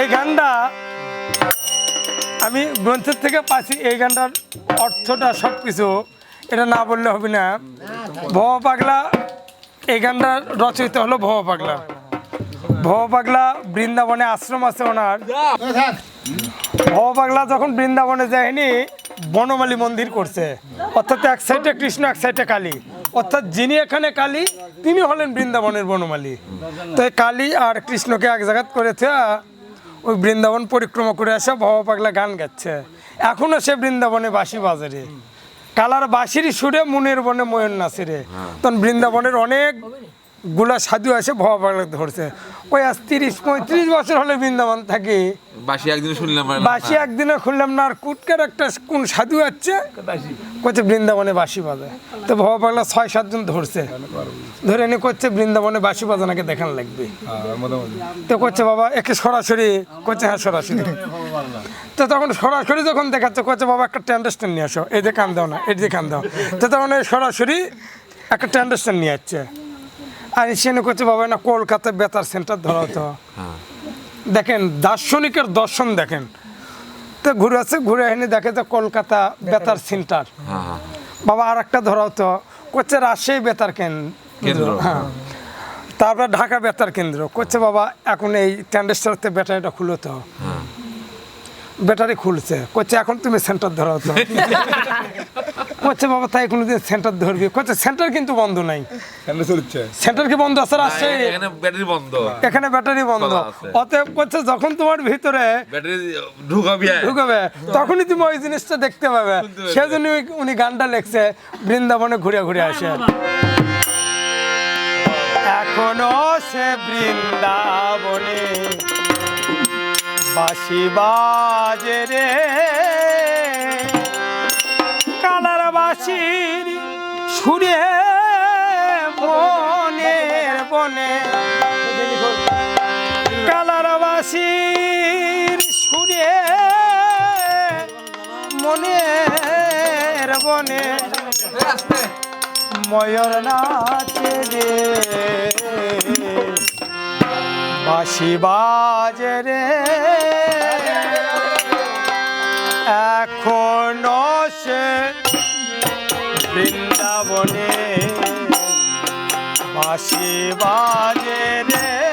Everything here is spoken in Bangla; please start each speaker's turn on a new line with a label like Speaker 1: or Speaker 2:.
Speaker 1: এই গানটা আমি গ্রন্থের থেকে পাচ্ছি এই গানটার অর্থটা সব কিছু এটা না বললে হবে না। ভব পাগলা, এই গানটা রচয়িত হলো ভব পাগলা। ভব পাগলা বৃন্দাবনে আশ্রম আছে ওনার। ভব পাগলা যখন বৃন্দাবনে যায়নি, বনমালী মন্দির করছে। অর্থাৎ এক সাইডে কৃষ্ণ, এক সাইডে কালী। অর্থাৎ যিনি এখানে কালী, তিনি হলেন বৃন্দাবনের বনমালী। তো কালী আর কৃষ্ণকে এক জায়গাত করেছে ওই বৃন্দাবন পরিক্রমা করে আসে ভব পাগলা গান গাচ্ছে। এখনও সে বৃন্দাবনে বাসি বাজারে কালার বাঁশির সুরে মুনের বনে ময়ূর নাচে রে। তখন বৃন্দাবনের অনেক গুলা সাধু আছে ভবা পাগলা ধরছে। ওই আজ তিরিশ পঁয়ত্রিশ বছর হলে বৃন্দাবন থাকি।
Speaker 2: বাসি একদিন শুনলাম
Speaker 1: বাসি একদিনে খুললাম না আর কুটকের একটা কোন সাধু আছে? করছে বৃন্দাবনে বাসি বাজে। তো ভবা পাগলা ছয় সাতজন ধরছে। ধরে এনে করছে বৃন্দাবনে বাসি বাজানাকে দেখান লাগবে। তো করছে বাবা একে সরাসরি করছে হ্যাঁ সরাসরি। তো তখন সরাসরি যখন দেখাচ্ছে করছে বাবা একটা ট্যান্ডার স্ট্যান্ড নিয়ে আসো। এই যে কান দাও না এই যে কান দাও। তো তখন এই সরাসরি একটা ট্যান্ডার স্ট্যান্ড নিয়ে আসছে। আর সেনে করছে বাবা না কলকাতায় বেতার সেন্টার ধরা হতো
Speaker 2: হ্যাঁ।
Speaker 1: দেখেন দার্শনিকের দর্শন দেখেন। তো ঘুরে আছে ঘুরে এনে দেখে যে কলকাতা বেতার সেন্টার।
Speaker 2: হ্যাঁ হ্যাঁ
Speaker 1: বাবা আর একটা ধরা হতো করছে রাজশাহী বেতার কেন্দ্র। হ্যাঁ। তারপরে ঢাকা বেতার কেন্দ্র। করছে বাবা এখন এই ট্যান্ডেস্টারতে ব্যাটারিটা খুলো তো।
Speaker 2: হ্যাঁ।
Speaker 1: ব্যাটারি খুলছে। করছে এখন তুমি সেন্টার ধরা হতো করছে বাবা তাই কোনোদিন সেন্টার ধরবি। করছে সেন্টার কিন্তু বন্ধ নাই। সেন্টার কি বন্ধ আছে রাজশাহী?
Speaker 2: এখানে ব্যাটারি বন্ধ।
Speaker 1: এখানে ব্যাটারি বন্ধ। অতএব করছে যখন তোমার ভিতরে
Speaker 2: ব্যাটারি ঢুকাবি।
Speaker 1: ঢুকবে তখনই তুমি ওই জিনিসটা দেখতে পাবে।
Speaker 2: পাবে।
Speaker 1: সেজন্য উনি গানটা লেখছে বৃন্দাবনে ঘুরে ঘুরে আসে এখনও সে বৃন্দাবনে বাসি বাজে রে। কালার সুরে মনের বনে। কালার বাসির সুরে মনের বনে। ময়ূর নাচে রে। বাসি বাজে এখনও বৃন্দাবনে বাসি বাজে রে।